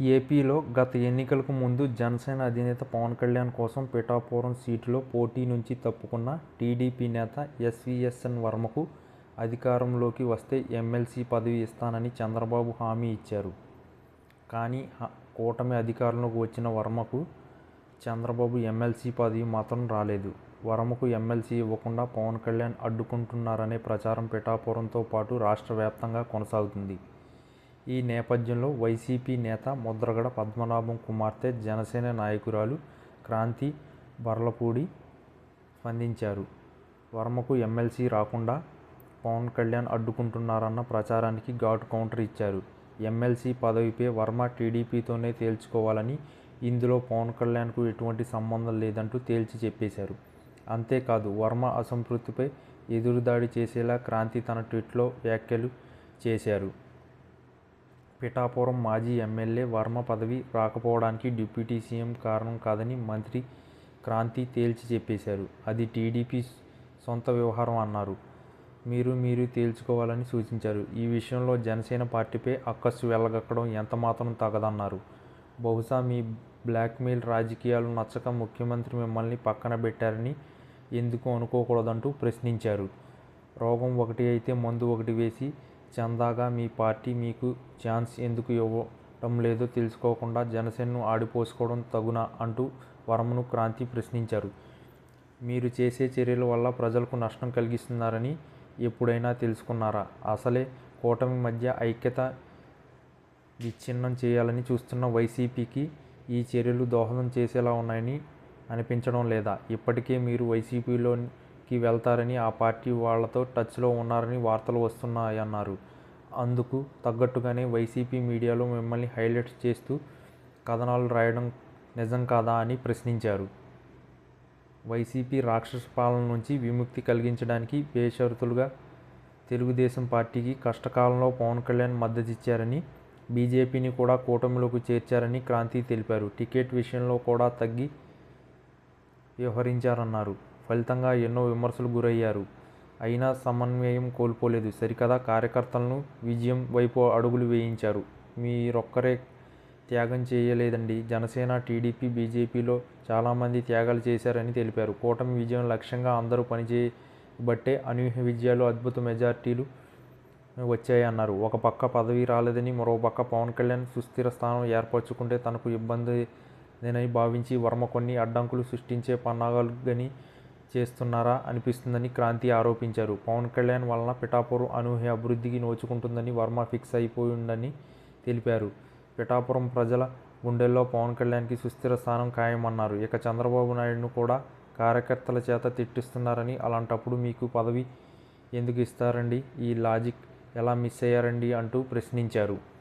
ఏపీలో గత ఎన్నికలకు ముందు జనసేన అధినేత పవన్ కళ్యాణ్ కోసం పిఠాపురం సీటులో పోటీ నుంచి తప్పుకున్న టీడీపీ నేత ఎస్వీఎస్ఎన్ వర్మకు అధికారంలోకి వస్తే ఎమ్మెల్సీ పదవి ఇస్తానని చంద్రబాబు హామీ ఇచ్చారు. కానీ కూటమి అధికారంలోకి వచ్చిన వర్మకు చంద్రబాబు ఎమ్మెల్సీ పదవి మాత్రం రాలేదు. వర్మకు ఎమ్మెల్సీ ఇవ్వకుండా పవన్ కళ్యాణ్ అడ్డుకుంటున్నారనే ప్రచారం పిఠాపురంతో పాటు రాష్ట్ర వ్యాప్తంగా కొనసాగుతుంది. ఈ నేపథ్యంలో వైసీపీ నేత ముద్రగడ పద్మనాభం కుమార్తె, జనసేన నాయకురాలు క్రాంతి బర్లపూడి స్పందించారు. వర్మకు ఎమ్మెల్సీ రాకుండా పవన్ కళ్యాణ్ అడ్డుకుంటున్నారన్న ప్రచారానికి ఘాటు కౌంటర్ ఇచ్చారు. ఎమ్మెల్సీ పదవిపై వర్మ టీడీపీతోనే తేల్చుకోవాలని, ఇందులో పవన్ కళ్యాణ్కు ఎటువంటి సంబంధం లేదంటూ తేల్చి చెప్పేశారు. అంతేకాదు వర్మ అసంతృప్తిపై ఎదురుదాడి చేసేలా క్రాంతి తన ట్వీట్లో వ్యాఖ్యలు చేశారు. పిఠాపురం మాజీ ఎమ్మెల్యే వర్మ పదవి రాకపోవడానికి డిప్యూటీ సీఎం కారణం కాదని మంత్రి క్రాంతి తేల్చి చెప్పేశారు. అది టీడీపీ సొంత వ్యవహారం అన్నారు. మీరు మీరు తేల్చుకోవాలని సూచించారు. ఈ విషయంలో జనసేన పార్టీపై అక్కస్సు వెళ్ళగక్కడం ఎంతమాత్రం తగదన్నారు. బహుశా మీ బ్లాక్మెయిల్ రాజకీయాలు నచ్చక ముఖ్యమంత్రి మిమ్మల్ని పక్కన పెట్టారని ఎందుకు అనుకోకూడదంటూ ప్రశ్నించారు. రోగం ఒకటి అయితే మందు ఒకటి వేసి చందాగా మీ పార్టీ మీకు ఛాన్స్ ఎందుకు ఇవ్వడం లేదో తెలుసుకోకుండా జనసేనను ఆడిపోసుకోవడం తగునా అంటూ వర్మను క్రాంతి ప్రశ్నించారు. మీరు చేసే చర్యల వల్ల ప్రజలకు నష్టం కలిగిస్తున్నారని ఎప్పుడైనా తెలుసుకున్నారా? అసలే కూటమి మధ్య ఐక్యత విచ్ఛిన్నం చేయాలని చూస్తున్న వైసీపీకి ఈ చర్యలు దోహదం చేసేలా ఉన్నాయని అనిపించడం లేదా? ఇప్పటికే మీరు వైసీపీలో పార్టీకి వెళ్తారని ఆ పార్టీ వాళ్ళతో టచ్లో ఉన్నారని వార్తలు వస్తున్నాయన్నారు. అందుకు తగ్గట్టుగానే వైసీపీ మీడియాలో మిమ్మల్ని హైలైట్ చేస్తూ కథనాలు రాయడం నిజం కాదా అని ప్రశ్నించారు. వైసీపీ రాక్షస పాలన నుంచి విముక్తి కలిగించడానికి బేషరతులుగా తెలుగుదేశం పార్టీకి కష్టకాలంలో పవన్ కళ్యాణ్ మద్దతిచ్చారని, బీజేపీని కూడా కూటమిలోకి చేర్చారని క్రాంతి తెలిపారు. టికెట్ విషయంలో కూడా తగ్గి వ్యవహరించారన్నారు. ఫలితంగా ఎన్నో విమర్శలు గురయ్యారు. అయినా సమన్వయం కోల్పోలేదు. సరికదా కార్యకర్తలను విజయం వైపు అడుగులు వేయించారు. మీరొక్కరే త్యాగం చేయలేదండి జనసేన, టీడీపీ, బీజేపీలో చాలామంది త్యాగాలు చేశారని తెలిపారు. కూటమి విజయం లక్ష్యంగా అందరూ పనిచేయబట్టే అనూహ్య విజయాలు, అద్భుత మెజార్టీలు వచ్చాయన్నారు. ఒక పక్క పదవి రాలేదని, మరోపక్క పవన్ కళ్యాణ్ సుస్థిర స్థానం ఏర్పరచుకుంటే తనకు ఇబ్బందేనని భావించి వర్మ కొన్ని అడ్డంకులు సృష్టించే పన్నాగాలుగని చేస్తున్నారా అనిపిస్తుందని క్రాంతి ఆరోపించారు. పవన్ కళ్యాణ్ వలన పిఠాపురం అనూహ్య అభివృద్ధికి నోచుకుంటుందని వర్మ ఫిక్స్ అయిపోయిందని తెలిపారు. పిఠాపురం ప్రజల గుండెల్లో పవన్ కళ్యాణ్కి సుస్థిర స్థానం ఖాయమన్నారు. ఇక చంద్రబాబు నాయుడును కూడా కార్యకర్తల చేత తిట్టిస్తున్నారని, అలాంటప్పుడు మీకు పదవి ఎందుకు ఇస్తారండి ఈ లాజిక్ ఎలా మిస్ అయ్యారండి అంటూ ప్రశ్నించారు.